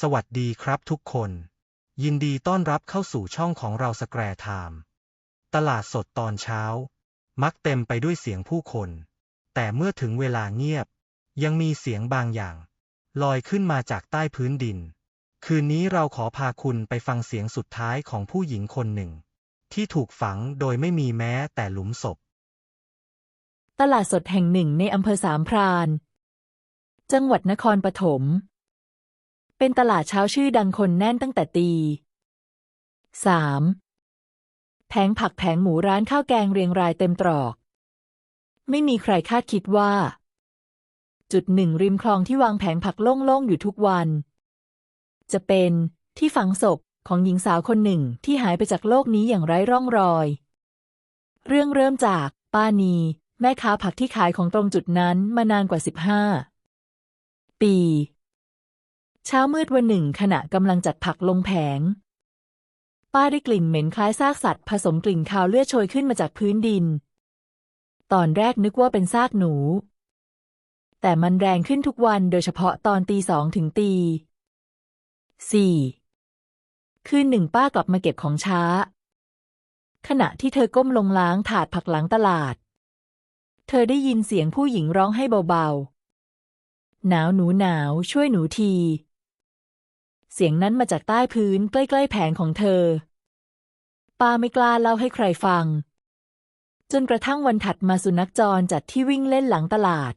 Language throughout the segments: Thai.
สวัสดีครับทุกคน ยินดีต้อนรับเข้าสู่ช่องของเราสแกร์ไทม์ตลาดสดตอนเช้า มักเต็มไปด้วยเสียงผู้คน แต่เมื่อถึงเวลาเงียบ ยังมีเสียงบางอย่าง ลอยขึ้นมาจากใต้พื้นดิน คืนนี้เราขอพาคุณไปฟังเสียงสุดท้ายของผู้หญิงคนหนึ่ง ที่ถูกฝังโดยไม่มีแม้แต่หลุมศพ ตลาดสดแห่งหนึ่งในอำเภอสามพราน จังหวัดนครปฐม เป็นตลาดเช้าชื่อดังคนแน่นตั้งแต่ตีสามแผงผักแผงหมูร้านข้าวแกงเรียงรายเต็มตรอก ไม่มีใครคาดคิดว่า จุดหนึ่งริมคลองที่วางแผงผักโล่งๆอยู่ทุกวัน จะเป็นที่ฝังศพของหญิงสาวคนหนึ่งที่หายไปจากโลกนี้อย่างไร้ร่องรอย เรื่องเริ่มจากป้านี แม่ค้าผักที่ขายของตรงจุดนั้นมานานกว่าสิบห้าปี เช้ามืดวันหนึ่งขณะกำลังจัดผักลงแผง ป้าได้กลิ่นเหม็นคล้ายซากสัตว์ ผสมกลิ่นคาวเลือดโชยขึ้นมาจากพื้นดิน ตอนแรกนึกว่าเป็นซากหนู แต่มันแรงขึ้นทุกวันโดยเฉพาะตอนตีสองถึงตีสี่คืนหนึ่งป้ากลับมาเก็บของช้า ขณะที่เธอก้มลงล้างถาดผักหลังตลาด เธอได้ยินเสียงผู้หญิงร้องให้เบาๆ หนาวหนูหนาวช่วยหนูที เสียงนั้นมาจากใต้พื้นใกล้ๆแผงของเธอ ป้าไม่กล้าเล่าให้ใครฟัง จนกระทั่งวันถัดมาสุนัขจรจัดที่วิ่งเล่นหลังตลาด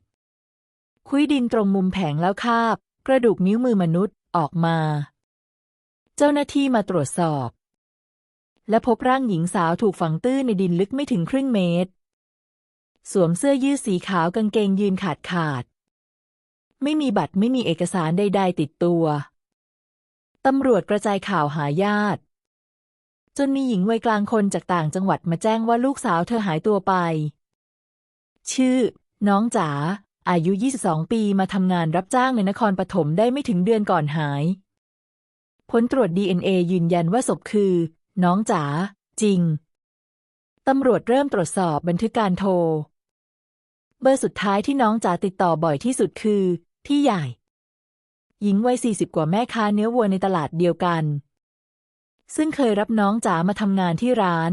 คุยดินตรงมุมแผงแล้วคาบ กระดูกนิ้วมือมนุษย์ออกมา เจ้าหน้าที่มาตรวจสอบ และพบร่างหญิงสาวถูกฝังตื้นในดินลึกไม่ถึงครึ่งเมตร สวมเสื้อยืดสีขาวกางเกงยืนขาดขาด ไม่มีบัตรไม่มีเอกสารใด ๆ ติดตัว ตำรวจกระจายข่าวหาญาติ จนมีหญิงวัยกลางคนจากต่างจังหวัดมาแจ้งว่าลูกสาวเธอหายตัวไป ชื่อ น้องจ๋าอายุ 22 ปีมาทำงานรับจ้างในนครปฐมได้ไม่ถึงเดือนก่อนหาย ผลตรวจ DNA ยืนยันว่าศพคือ น้องจ๋าจริง ตำรวจเริ่มตรวจสอบบันทึกการโทร เบอร์สุดท้ายที่น้องจ๋าติดต่อบ่อยที่สุดคือ พี่ใหญ่ หญิงวัย 40 กว่าแม่ค้าเนื้อวัวในตลาดเดียวกัน ซึ่งเคยรับน้องจ๋ามาทำงานที่ร้าน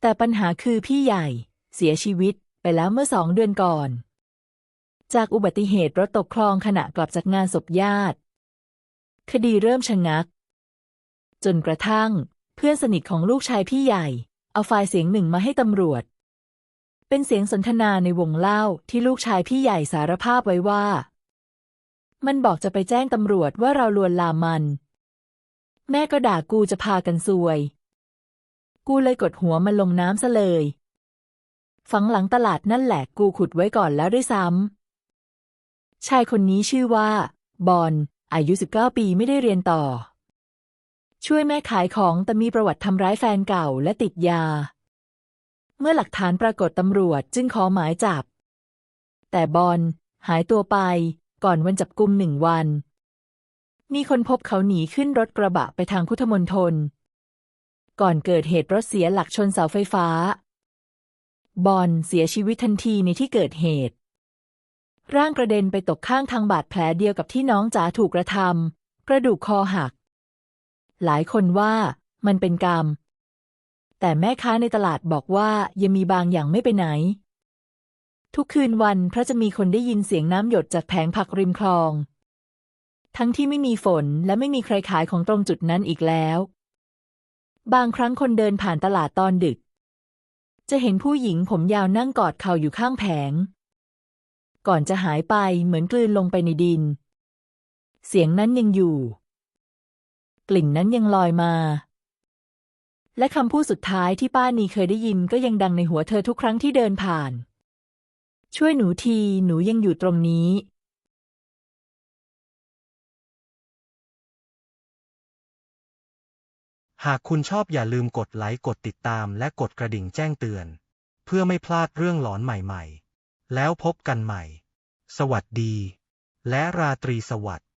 แต่ปัญหาคือพี่ใหญ่ เสียชีวิตไปแล้วเมื่อสองเดือนก่อน จากอุบัติเหตุรถตกคลองขณะกลับจากงานศพญาติ คดีเริ่มชะงัก จนกระทั่ง เพื่อนสนิทของลูกชายพี่ใหญ่ เอาไฟล์เสียงหนึ่งมาให้ตำรวจ เป็นเสียงสนทนาในวงเล่าที่ลูกชายพี่ใหญ่สารภาพไว้ว่า มันบอกจะไปแจ้งตำรวจว่าเราลวนลามมัน แม่ก็ด่ากูจะพากันซวย กูเลยกดหัวมันลงน้ำซะเลย ฝังหลังตลาดนั่นแหละกูขุดไว้ก่อนแล้วด้วยซ้ำ ชายคนนี้ชื่อว่า บอล อายุ 19 ปีไม่ได้เรียนต่อ ช่วยแม่ขายของแต่มีประวัติทำร้ายแฟนเก่าและติดยา เมื่อหลักฐานปรากฏตำรวจจึงขอหมายจับ แต่บอลหายตัวไป ก่อนวันจับกุมหนึ่งวัน มีคนพบเขาหนีขึ้นรถกระบะไปทางพุทธมณฑล ก่อนเกิดเหตุรถเสียหลักชนเสาไฟฟ้า บอลเสียชีวิตทันทีในที่เกิดเหตุ ร่างกระเด็นไปตกข้างทางบาดแผลเดียวกับที่น้องจ๋าถูกกระทำกระดูกคอหัก หลายคนว่ามันเป็นกรรม แต่แม่ค้าในตลาดบอกว่ายังมีบางอย่างไม่ไปไหน ทุกคืนวันพระจะมีคนได้ยินเสียงน้ำหยดจากแผงผักริมคลอง ทั้งที่ไม่มีฝนและไม่มีใครขายของตรงจุดนั้นอีกแล้ว บางครั้งคนเดินผ่านตลาดตอนดึก จะเห็นผู้หญิงผมยาวนั่งกอดเข่าอยู่ข้างแผง ก่อนจะหายไปเหมือนกลืนลงไปในดิน เสียงนั้นยังอยู่ กลิ่นนั้นยังลอยมาและคำพูดสุดท้ายที่ป้านีเคยได้ยินก็ยังดังในหัวเธอทุกครั้งที่เดินผ่าน ช่วยหนูที หนูยังอยู่ตรงนี้หากคุณชอบอย่าลืมกดไลค์กดติดตามและกดกระดิ่งแจ้งเตือน เพื่อไม่พลาดเรื่องหลอนใหม่ๆ แล้วพบกันใหม่ สวัสดี และราตรีสวัสดิ์